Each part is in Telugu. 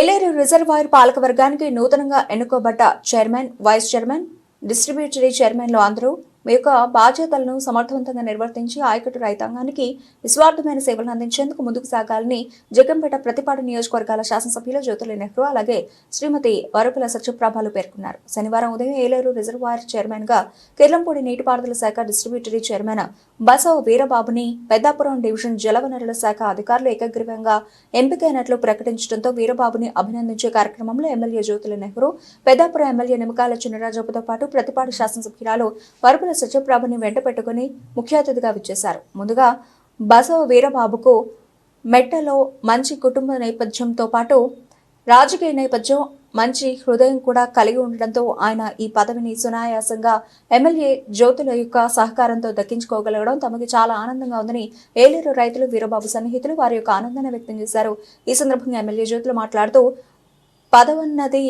ఏలేరు రిజర్వాయర్ పాలకవర్గానికి నూతనంగా ఎన్నుకోబడ్డ చైర్మన్ వైస్ చైర్మన్ డిస్ట్రిబ్యూటరీ చైర్మన్లు అందరూ మీ యొక్క బాధ్యతలను సమర్థవంతంగా నిర్వర్తించి ఆయకట్టు రైతాంగానికి నిస్వార్థమైన సేవలను అందించేందుకు ముందుకు సాగాలని జగంపేట ప్రతిపాడు నియోజకవర్గాల శాసనసభ్యులు జ్యోతుల నెహ్రూ అలాగే శ్రీమతి వరపుల సత్యప్రభాలు పేర్కొన్నారు. శనివారం ఉదయం ఏలేరు రిజర్వాయర్ చైర్మన్గా కిర్లంపూడి నీటిపారుదల శాఖ డిస్ట్రిబ్యూటరీ చైర్మన్ బసవ వీరబాబుని పెద్దాపురం డివిజన్ జలవనరుల శాఖ అధికారులు ఏకగ్రీవంగా ఎంపికైనట్లు ప్రకటించడంతో వీరబాబుని అభినందించే కార్యక్రమంలో ఎమ్మెల్యే జ్యోతుల నెహ్రూ పెద్దాపురం ఎమ్మెల్యే నిమ్మకాయల చిన్నరాజపుతో పాటు ప్రతిపాడు శాసనసభ్యురాలు వరపుల సత్యప్రభని వెంట పెట్టుకుని ముఖ్య అతిథిగా విచ్చేశారు. ముందుగా బసవ వీరబాబుకు మెట్టలో మంచి కుటుంబ నేపథ్యంతో పాటు రాజకీయ నేపథ్యం మంచి హృదయం కూడా కలిగి ఉండడంతో ఆయన ఈ పదవిని సునాయాసంగా ఎమ్మెల్యే జ్యోతుల యొక్క సహకారంతో దక్కించుకోగలగడం తమకి చాలా ఆనందంగా ఉందని ఏలేరు రైతులు వీరబాబు సన్నిహితులు వారి యొక్క ఆనందాన్ని వ్యక్తం చేశారు. ఈ సందర్భంగా ఎమ్మెల్యే జ్యోతులు మాట్లాడుతూ పదవన్నది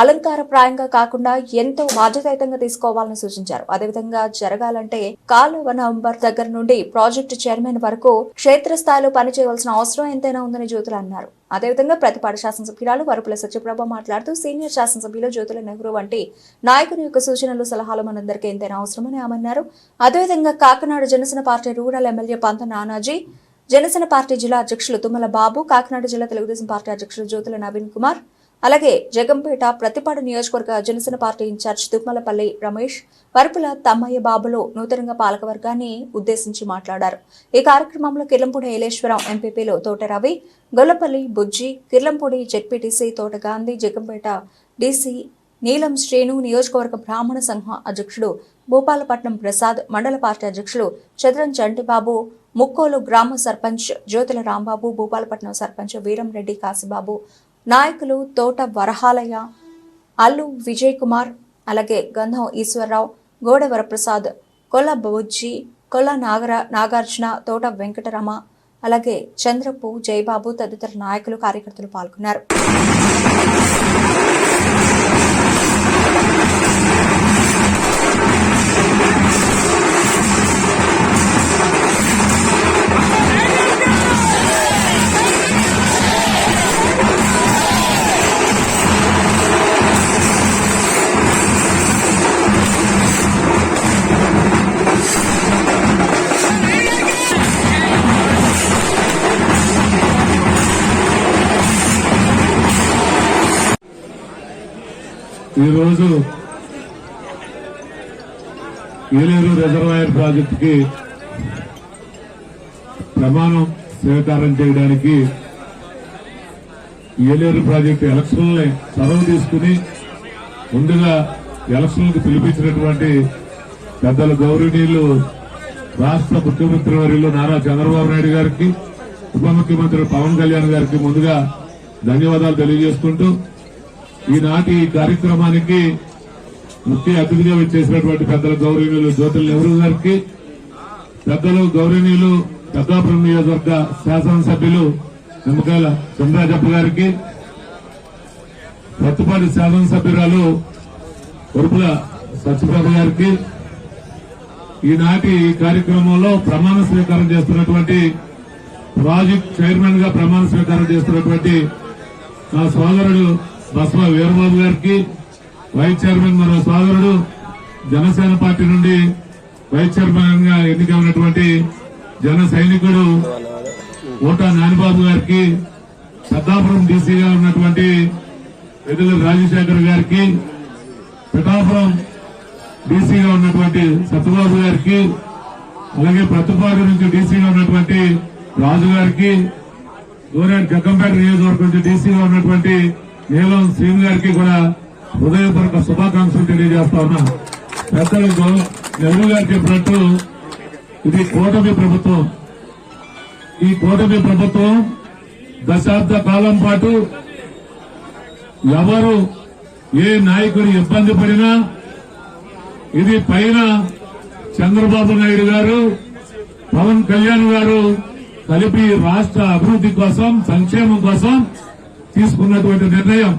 అలంకారప్రాయంగా కాకుండా ఎంతో బాధ్యతాయుతంగా తీసుకోవాలని సూచించారు. అదేవిధంగా జరగాలంటే కాలువ నంబర్ దగ్గర నుండి ప్రాజెక్టు చైర్మన్ వరకు క్షేత్రస్థాయిలో పనిచేయవలసిన అవసరం ఎంతైనా ఉందని జ్యోతులు అన్నారు. అదేవిధంగా ప్రతిపాడు శాసనసభ్యురాలు వరపుల సత్యప్రభ మాట్లాడుతూ సీనియర్ శాసనసభ్యులు జ్యోతుల నెహ్రూ వంటి నాయకుని యొక్క సూచనలు సలహాలు మనందరికీ ఎంతైనా అవసరమని ఆమె అన్నారు. అదేవిధంగా Kakinada Janasena party rural MLA Pantham Nanaji Janasena party జిల్లా అధ్యక్షులు తుమ్మల బాబు కాకినాడ జిల్లా తెలుగుదేశం పార్టీ అధ్యక్షులు జ్యోతుల నవీన్ కుమార్ అలాగే జగంపేట ప్రతిపాడు నియోజకవర్గ Janasena party in charge Tummalapalli Ramesh Varupula Tammayya బాబులో నూతనంగా పాలకవర్గాన్ని ఉద్దేశించి మాట్లాడారు. ఈ కార్యక్రమంలో కిర్లంపూడి ఏలేశ్వరం ఎంపీపీలు తోట రవి గొల్లపల్లి బుజ్జి కిర్లంపూడి జెడ్పీటీసీ తోట గాంధీ జగంపేట డీసీ నీలం శ్రేణు నియోజకవర్గ బ్రాహ్మణ సంఘం అధ్యక్షుడు భూపాలపట్నం ప్రసాద్ మండల పార్టీ అధ్యక్షులు చంద్రం చంటిబాబు ముక్కోలు గ్రామ సర్పంచ్ జ్యోతుల రాంబాబు భూపాలపట్నం సర్పంచ్ వీరంరెడ్డి కాశీబాబు నాయకులు తోట వరహాలయ్య అల్లు విజయ్ కుమార్ అలాగే గంధం ఈశ్వరరావు గోడవర ప్రసాద్ కొల్ల బొజ్జి కొల్ల నాగర నాగార్జున తోట వెంకటరమ అలాగే చంద్రపు జయబాబు తదితర నాయకులు కార్యకర్తలు పాల్గొన్నారు. ఈరోజు ఏలేరు రిజర్వాయర్ ప్రాజెక్టుకి ప్రమాణం స్వీకారం చేయడానికి ఏలేరు ప్రాజెక్టు ఎలక్షన్లని చొరవ తీసుకుని ముందుగా ఎలక్షన్లకు పిలిపించినటువంటి పెద్దల గౌరవనీయులు రాష్ట్ర ముఖ్యమంత్రి వర్యులు నారా చంద్రబాబు నాయుడు గారికి ఉప ముఖ్యమంత్రి పవన్ కళ్యాణ్ గారికి ముందుగా ధన్యవాదాలు తెలియజేసుకుంటూ ఈనాటి ఈ కార్యక్రమానికి ముఖ్య అతిథిగా చేసినటువంటి పెద్దల గౌరవనీయులు జ్యోతుల నెహ్రూ గారికి పెద్దలు గౌరవనీయులు పెద్దాపురం నియోజకవర్గ శాసనసభ్యులు నిమ్మకాయల చంద్రాజప్ప గారికి ప్రతిపాటి శాసనసభ్యురాలు ఉరుపుల సత్యప్రభ గారికి ఈనాటి ఈ కార్యక్రమంలో ప్రమాణ స్వీకారం చేస్తున్నటువంటి ప్రాజెక్ట్ చైర్మన్గా ప్రమాణ స్వీకారం చేస్తున్నటువంటి నా సోదరుడు బస్వ వీరబాబు గారికి వైస్ చైర్మన్ మరో సోదరుడు జనసేన పార్టీ నుండి వైస్ చైర్మన్గా ఎన్నికైనటువంటి జన సైనికుడు ఓటా నానిబాబు గారికి పెద్దాపురం డీసీగా ఉన్నటువంటి ఎదుల రాజశేఖర్ గారికి పిఠాపురం డీసీగా ఉన్నటువంటి సత్యబాబు గారికి అలాగే ప్రతిపాడు నుంచి డీసీగా ఉన్నటువంటి రాజు గారికి గోరేడు జగ్గంపేట నియోజకవర్గం నుంచి డీసీగా ఉన్నటువంటి నీలం సీఎం గారికి కూడా హృదయపూర్వక శుభాకాంక్షలు తెలియజేస్తా ఉన్నా. పెద్దలకు నెహ్రూ గారు చెప్పినట్టు ఇది కూటమి ప్రభుత్వం. ఈ కూటమి ప్రభుత్వం దశాబ్ద కాలం పాటు ఎవరు ఏ నాయకుడు ఇబ్బంది పడినా ఇది పైన చంద్రబాబు నాయుడు గారు పవన్ కళ్యాణ్ గారు కలిపి రాష్ట్ర అభివృద్ధి కోసం సంక్షేమం కోసం తీసుకున్నటువంటి నిర్ణయం.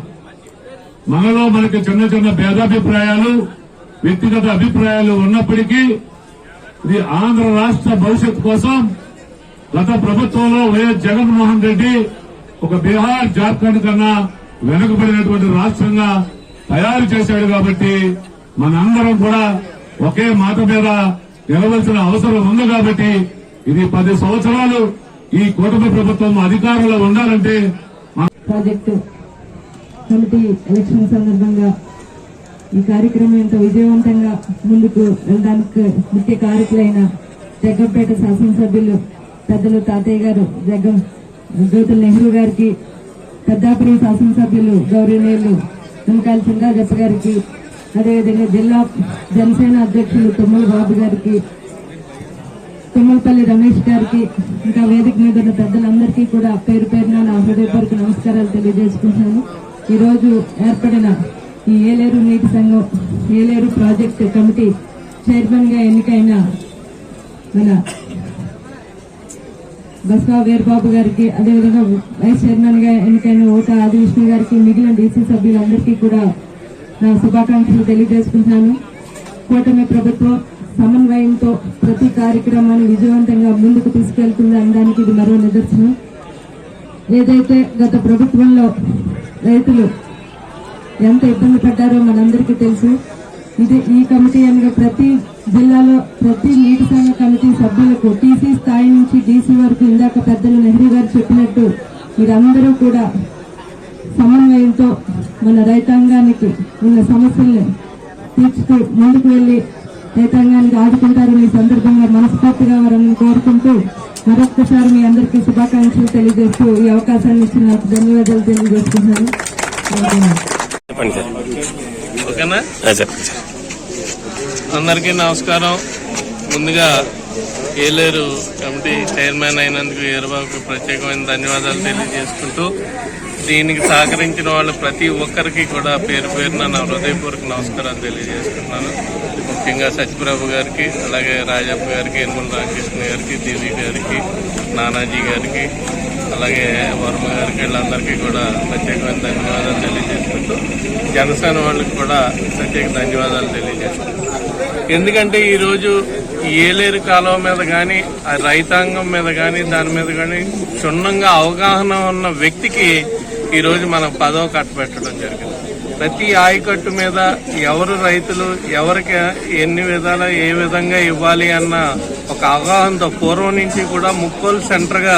మనలో మనకి చిన్న చిన్న భేదాభిప్రాయాలు వ్యక్తిగత అభిప్రాయాలు ఉన్నప్పటికీ ఇది ఆంధ్ర రాష్ట్ర భవిష్యత్తు కోసం గత ప్రభుత్వంలో వైఎస్ జగన్మోహన్ రెడ్డి ఒక బీహార్ జార్ఖండ్ కన్నా వెనుకబడినటువంటి రాష్ట్రంగా తయారు చేశాడు కాబట్టి మనందరం కూడా ఒకే మాట మీద నిలవలసిన అవసరం ఉంది కాబట్టి ఇది పది సంవత్సరాలు ఈ కూటమి ప్రభుత్వం అధికారంలో ఉండాలంటే ప్రాజెక్టు కమిటీ ఎలక్షన్ సందర్భంగా ఈ కార్యక్రమం ఎంతో విజయవంతంగా ముందుకు వెళ్ళడానికి ముఖ్య కారకులైన జగ్గంపేట శాసనసభ్యులు పెద్దలు తాతయ్య గారు జగ్గం జ్యోతుల నెహ్రూ గారికి పెద్దాపురం శాసనసభ్యులు గౌరవనీయులు వెంకాల సింగాజప్ప గారికి అదేవిధంగా జిల్లా జనసేన అధ్యక్షులు తుమ్మల బాబు గారికి తుమ్మలపల్లి రమేష్ గారికి ఇంకా వేదిక మీద ఉన్న పెద్దలందరికీ కూడా పేరు పేరున నా హృదయపూర్వక నమస్కారాలు తెలియజేసుకుంటున్నాను. ఈ రోజు ఏర్పడిన ఈ ఏలేరు నీటి సంఘం ఏలేరు ప్రాజెక్టు కమిటీ చైర్మన్గా ఎన్నికైన మన బస్వా వీరబాబు గారికి అదేవిధంగా వైస్ చైర్మన్గా ఎన్నికైన ఓట ఆది విష్ణు గారికి మిగిలిన డీసీ సభ్యులందరికీ కూడా నా శుభాకాంక్షలు తెలియజేసుకుంటున్నాను. కూటమి ప్రభుత్వం సమన్వయంతో ప్రతి కార్యక్రమాన్ని విజయవంతంగా ముందుకు తీసుకెళ్తుంది అనడానికి ఇది మరో నిదర్శనం. ఏదైతే గత ప్రభుత్వంలో రైతులు ఎంత ఇబ్బంది పడ్డారో మనందరికీ తెలుసు. ఇది ఈ కమిటీ అనగా ప్రతి జిల్లాలో ప్రతి నీటి సంఘ కమిటీ సభ్యులకు టీసీ స్థాయి నుంచి డీసీ వరకు ఇందాక పెద్దలు నెహ్రూ గారు చెప్పినట్టు మీరందరూ కూడా సమన్వయంతో మన రైతాంగానికి ఉన్న సమస్యల్ని తీర్చుతూ ముందుకు వెళ్ళి రైతాంగానికి ఆదుకుంటారని ఈ సందర్భంగా మనస్ఫూర్తిగా వారిని కోరుకుంటూ మరొక్కసారి మీ అందరికీ శుభాకాంక్షలు తెలియజేస్తూ ఈ అవకాశాన్ని ఇచ్చిన నాకు ధన్యవాదాలు తెలియజేస్తున్నాను. ధన్యవాదాలు. చెప్పండి సార్ ఓకేనా? ఆ, చెప్పండి సార్ అందరికీ నమస్కారం. ముందుగా ఏలేరు కమిటీ చైర్మన్ అయినందుకు వీరబాబుకి ప్రత్యేకమైన ధన్యవాదాలు తెలియజేసుకుంటూ దీనికి సహకరించిన వాళ్ళు ప్రతి ఒక్కరికి కూడా పేరు పేరున నా హృదయపూర్వక నమస్కారాలు తెలియజేసుకుంటున్నాను ముఖ్యంగా సత్యప్రభు గారికి అలాగే రాజప్ప గారికి యనమల రామకృష్ణ గారికి దేవి గారికి నానాజీ గారికి అలాగే వర్మ గారికి వీళ్ళందరికీ కూడా ప్రత్యేకమైన ధన్యవాదాలు తెలియజేసుకుంటూ జనసేన వాళ్ళకి కూడా ప్రత్యేక ధన్యవాదాలు తెలియజేసుకుంటున్నాను ఎందుకంటే ఈరోజు ఏలేరు కాలువ మీద కానీ ఆ రైతాంగం మీద కానీ దాని మీద కానీ క్షుణ్ణంగా అవగాహన ఉన్న వ్యక్తికి ఈరోజు మనం పదవ కట్టబెట్టడం జరిగింది. ప్రతి ఆయకట్టు మీద ఎవరు రైతులు ఎవరికి ఎన్ని విధాల ఏ విధంగా ఇవ్వాలి అన్న ఒక అవగాహనతో పూర్వం నుంచి కూడా ముక్కోలు సెంటర్గా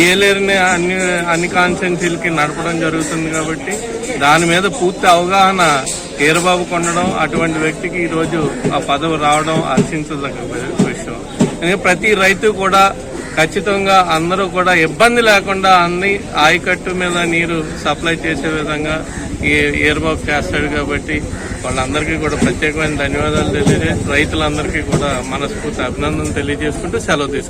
ఏలేరుని అన్ని అన్ని కాన్స్టెన్సీలకి నడపడం జరుగుతుంది కాబట్టి దాని మీద పూర్తి అవగాహన వీరబాబు కొండడం అటువంటి వ్యక్తికి ఈరోజు ఆ పదవి రావడం హర్షించదగ్గ విషయం. ప్రతి రైతు కూడా ఖచ్చితంగా అందరూ కూడా ఇబ్బంది లేకుండా అన్ని ఆయకట్టు మీద నీరు సప్లై చేసే విధంగా ఈ ఏర్బాబు చేస్తాడు కాబట్టి వాళ్ళందరికీ కూడా ప్రత్యేకమైన ధన్యవాదాలు తెలియజేసి రైతులందరికీ కూడా మనస్ఫూర్తి అభినందనలు తెలియజేసుకుంటూ సెలవు తీసుకుంటాం